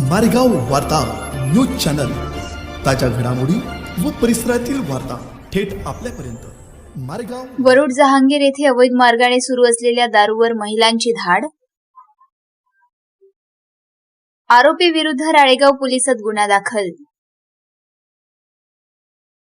मारेगाव वार्ता news channel. ताज्या घडामोडी व परिसरातील वार्ता थेट आपल्यापर्यंत. मारेगाव वरुड जहांगीर येथे अवैध मार्गाने सुरू असलेल्या दारूवर महिलांची धाड? आरोपी विरुद्ध राळेगाव पोलिसात गुन्हा दाखल.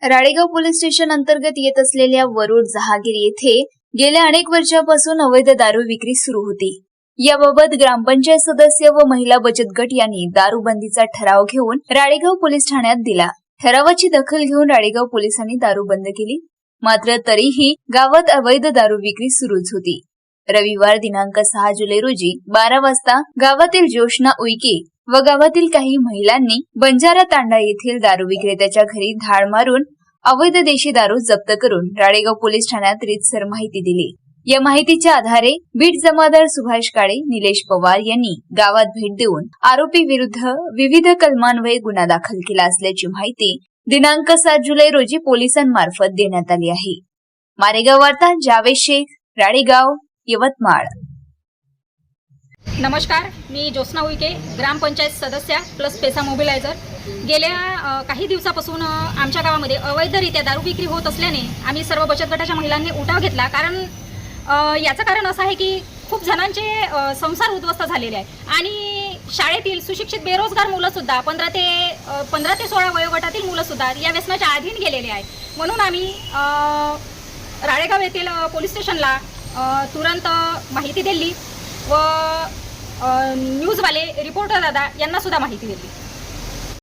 राळेगाव पोलीस स्टेशन अंतर्गत येत असलेल्या वरुड जहागीर येथे गेल्या अनेक वर्षापासून अवैध दारू विक्री सुरू होती. याबाबत ग्रामपंचायत सदस्य व महिला बचत गट यांनी दारूबंदीचा ठराव घेऊन राळेगाव पोलीस ठाण्यात दिला. ठरावाची दखल घेऊन राळेगाव पोलिसांनी दारू बंद केली. मात्र तरीही गावात अवैध दारू विक्री सुरूच होती. रविवार दिनांक सहा जुलै रोजी बारा वाजता गावातील ज्योष्णा उईके व गावातील काही महिलांनी बंजारा तांडा येथील दारू विक्रेत्याच्या घरी धाड मारून अवैध देशी दारू जप्त करून राळेगाव पोलीस ठाण्यात रीतसर माहिती दिली. या माहितीच्या आधारे बीट जमादार सुभाष काळे निलेश पवार यांनी गावात भेट देऊन आरोपी विरुद्ध विविध कलमान्वये गुन्हा दाखल केला असल्याची माहिती दिनांक सात जुलै रोजी पोलिसांमार्फत देण्यात आली आहे. मारेगाव वार्ता जावेद शेख राळेगाव यवतमाळ. नमस्कार मी ज्योत्ना उईके ग्रामपंचायत सदस्य प्लस पेसा मोबिलायझर. गेल्या काही दिवसापासून आमच्या गावामध्ये अवैधरित्या दारू विक्री होत असल्याने आम्ही सर्व बचत गटाच्या महिलांनी उठाव घेतला कारण याचं कारण असं आहे की खूप जणांचे संसार उद्ध्वस्त झालेले आहे. आणि शाळेतील सुशिक्षित बेरोजगार मुलंसुद्धा पंधरा ते पंधरा ते सोळा वयोगटातील मुलंसुद्धा या व्यसनाच्या अधीन गेलेले आहे. म्हणून आम्ही राळेगाव येथील पोलीस स्टेशनला तुरंत माहिती दिली व न्यूजवाले रिपोर्टर दादा यांनासुद्धा माहिती दिली.